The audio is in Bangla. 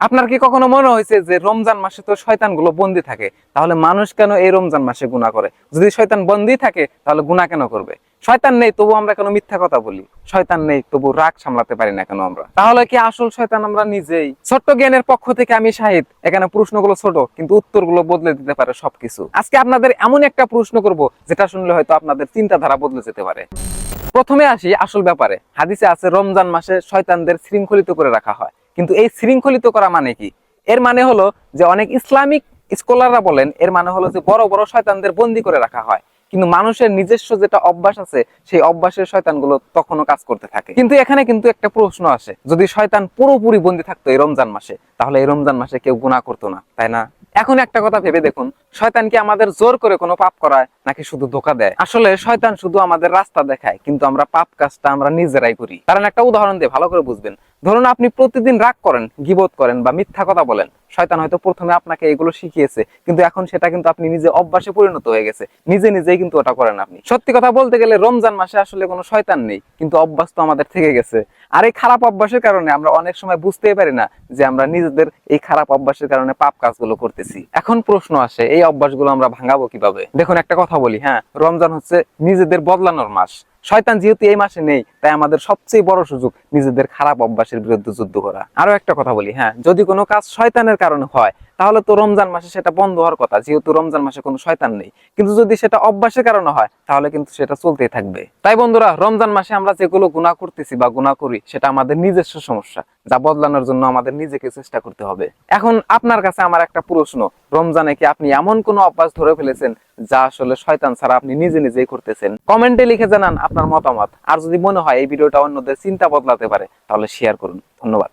আপনার কি কখনো মনে হয়েছে যে রমজান মাসে তো শয়তানগুলো বন্দি থাকে? তাহলে মানুষ কেন এই রমজান মাসে গুণা করে? যদি শয়তান বন্দি থাকে, তাহলে গুণা কেন করবে? শয়তান নেই, তবু আমরা কেন মিথ্যা কথা বলি? শয়তান নেই, তবু রাগ সামলাতে পারি না কেন আমরা? তাহলে কি আসল শয়তান আমরা নিজেই? ছোট্ট জ্ঞানের পক্ষ থেকে আমি শাহিদ। এখানে প্রশ্নগুলো ছোট, কিন্তু উত্তরগুলো বদলে দিতে পারে সবকিছু। আজকে আপনাদের এমন একটা প্রশ্ন করব, যেটা শুনলে হয়তো আপনাদের চিন্তাধারা বদলে যেতে পারে। প্রথমে আসি আসল ব্যাপারে। হাদিসে আছে, রমজান মাসে শয়তানদের শৃঙ্খলিত করে রাখা হয়। কিন্তু এই শৃঙ্খলিত করা মানে কি? এর মানে হলো যে অনেক ইসলামিক স্কলাররা বলেন, এর মানে হলো যে বড় বড় শয়তানদের বন্দি করে রাখা হয়। কিন্তু মানুষের নিজস্ব যেটা অভ্যাস আছে, সেই অভ্যাসের শয়তানগুলো তখনও কাজ করতে থাকে। কিন্তু এখানে কিন্তু একটা প্রশ্ন আসে, যদি শয়তান পুরোপুরি বন্দি থাকতো এই রমজান মাসে, তাহলে এই রমজান মাসে কেউ গুণা করতো না, তাই না? এখন একটা কথা ভেবে দেখুন, শয়তান কি আমাদের জোর করে কোনো পাপ করায়, নাকি শুধু ধোকা দেয়? আসলে শয়তান শুধু আমাদের রাস্তা দেখায়, কিন্তু আমরা পাপ কাজটা আমরা নিজেরাই করি। কারণ একটা উদাহরণ দিয়ে ভালো করে বুঝবেন ধরুন আপনি প্রতিদিন রাগ করেন গিবোধ করেন বা মিথ্যা কথা বলেন, শয়তান হয়তো প্রথমে আপনাকে এগুলো শিখিয়েছে, কিন্তু এখন সেটা কিন্তু আপনি নিজে অভ্যাসে পরিণত হয়ে গেছে, নিজে নিজেই কিন্তু ওটা করেন আপনি। সত্যি কথা বলতে গেলে রমজান মাসে আসলে কোনো শয়তান নেই, কিন্তু অভ্যাস তো আমাদের থেকে গেছে। আর এই খারাপ অভ্যাসের কারণে আমরা অনেক সময় বুঝতেই পারি না যে আমরা নিজেদের এই খারাপ অভ্যাসের কারণে পাপ কাজগুলো করতেছি। এখন প্রশ্ন আসে, এই অভ্যাসগুলো আমরা ভাঙাবো কীভাবে? দেখুন, একটা কথা বলি হ্যাঁ রমজান হচ্ছে নিজেদের বদলানোর মাস। শয়তান যেহেতু এই মাসে নেই, তাই আমাদের সবচেয়ে বড় সুযোগ নিজেদের খারাপ অভ্যাসের বিরুদ্ধে যুদ্ধ করা। আরও একটা কথা বলি হ্যাঁ যদি কোনো কাজ শয়তানের কারণে হয় তাহলে তো রমজান মাসে সেটা বন্ধ হওয়ার কথা, যেহেতু রমজান মাসে কোনো শয়তান নেই। কিন্তু যদি সেটা অভ্যাসের কারণে হয়, তাহলে কিন্তু সেটা চলতেই থাকবে। তাই বন্ধুরা, রমজান মাসে আমরা যেগুলো গুণা করতেছি বা গুণা করি, সেটা আমাদের নিজস্ব সমস্যা, যা বদলানোর জন্য আমাদের নিজেকে চেষ্টা করতে হবে। এখন আপনার কাছে আমার একটা প্রশ্ন, রমজানে কি আপনি এমন কোনো অভ্যাস ধরে ফেলেছেন, যা আসলে শয়তান ছাড়া আপনি নিজে নিজেই করতেছেন? কমেন্টে লিখে জানান আপনার মতামত। আর যদি মনে হয় এই ভিডিওটা অন্যদের চিন্তা বদলাতে পারে, তাহলে শেয়ার করুন। ধন্যবাদ।